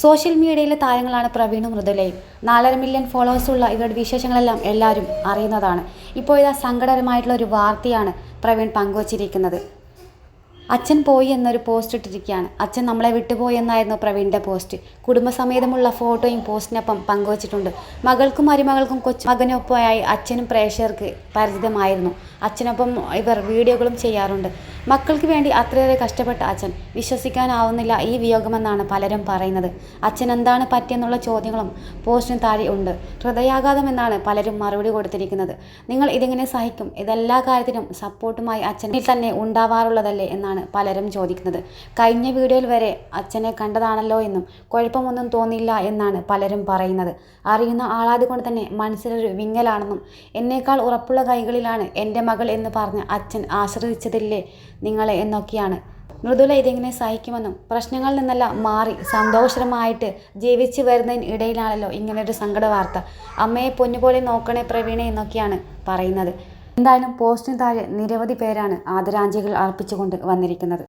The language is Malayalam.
സോഷ്യൽ മീഡിയയിലെ താരങ്ങളാണ് പ്രവീണും മൃദുലയും. നാലര മില്യൺ ഫോളോവേഴ്സുള്ള ഇവരുടെ വിശേഷങ്ങളെല്ലാം എല്ലാവരും അറിയുന്നതാണ്. ഇപ്പോൾ ഇതാ സങ്കടകരമായിട്ടുള്ള ഒരു വാർത്തയാണ് പ്രവീൺ പങ്കുവച്ചിരിക്കുന്നത്. അച്ഛൻ പോയി എന്നൊരു പോസ്റ്റ് ഇട്ടിരിക്കുകയാണ്. അച്ഛൻ നമ്മളെ വിട്ടുപോയി എന്നായിരുന്നു പ്രവീണിന്റെ പോസ്റ്റ്. കുടുംബസമേതമുള്ള ഫോട്ടോയും പോസ്റ്റിനൊപ്പം പങ്കുവച്ചിട്ടുണ്ട്. മകൾക്കും മരുമകൾക്കും കൊച്ചു മകനൊപ്പമായി അച്ഛനും പ്രേക്ഷകർക്ക് പരിചിതമായിരുന്നു. അച്ഛനൊപ്പം ഇവർ വീഡിയോകളും ചെയ്യാറുണ്ട്. മക്കൾക്ക് വേണ്ടി അത്രയേറെ കഷ്ടപ്പെട്ട അച്ഛൻ. വിശ്വസിക്കാനാവുന്നില്ല ഈ വിയോഗമെന്നാണ് പലരും പറയുന്നത്. അച്ഛൻ എന്താണ് പറ്റിയെന്നുള്ള ചോദ്യങ്ങളും പോസ്റ്റിന് താഴെ ഉണ്ട്. ഹൃദയാഘാതം എന്നാണ് പലരും മറുപടി കൊടുത്തിരിക്കുന്നത്. നിങ്ങൾ ഇതെങ്ങനെ സഹിക്കും? ഇതെല്ലാ കാര്യത്തിനും സപ്പോർട്ടുമായി അച്ഛനിൽ തന്നെ ഉണ്ടാവാറുള്ളതല്ലേ എന്നാണ് പലരും ചോദിക്കുന്നത്. കഴിഞ്ഞ വീഡിയോയിൽ വരെ അച്ഛനെ കണ്ടതാണല്ലോ എന്നും കുഴപ്പമൊന്നും തോന്നില്ല എന്നാണ് പലരും പറയുന്നത്. അറിയുന്ന ആളാതുകൊണ്ട് തന്നെ മനസ്സിലൊരു വിങ്ങലാണെന്നും എന്നേക്കാൾ ഉറപ്പുള്ള കൈകളിലാണ് എന്റെ മകൾ എന്ന് പറഞ്ഞ് അച്ഛൻ ആശ്രയിച്ചതില്ലേ നിങ്ങളെ എന്നൊക്കെയാണ്. മൃദുല ഇതെങ്ങനെ സഹിക്കുമെന്നും പ്രശ്നങ്ങളിൽ നിന്നെല്ലാം മാറി സന്തോഷമായിട്ട് ജീവിച്ചു വരുന്നതിന് ഇടയിലാണല്ലോ ഇങ്ങനൊരു സങ്കട വാർത്ത. അമ്മയെ പൊന്നുപോലെ നോക്കണേ പ്രവീണേ എന്നൊക്കെയാണ് പറയുന്നത്. എന്തായാലും പോസ്റ്റിന് താഴെ നിരവധി പേരാണ് ആദരാഞ്ജലികൾ അർപ്പിച്ചുകൊണ്ട് വന്നിരിക്കുന്നത്.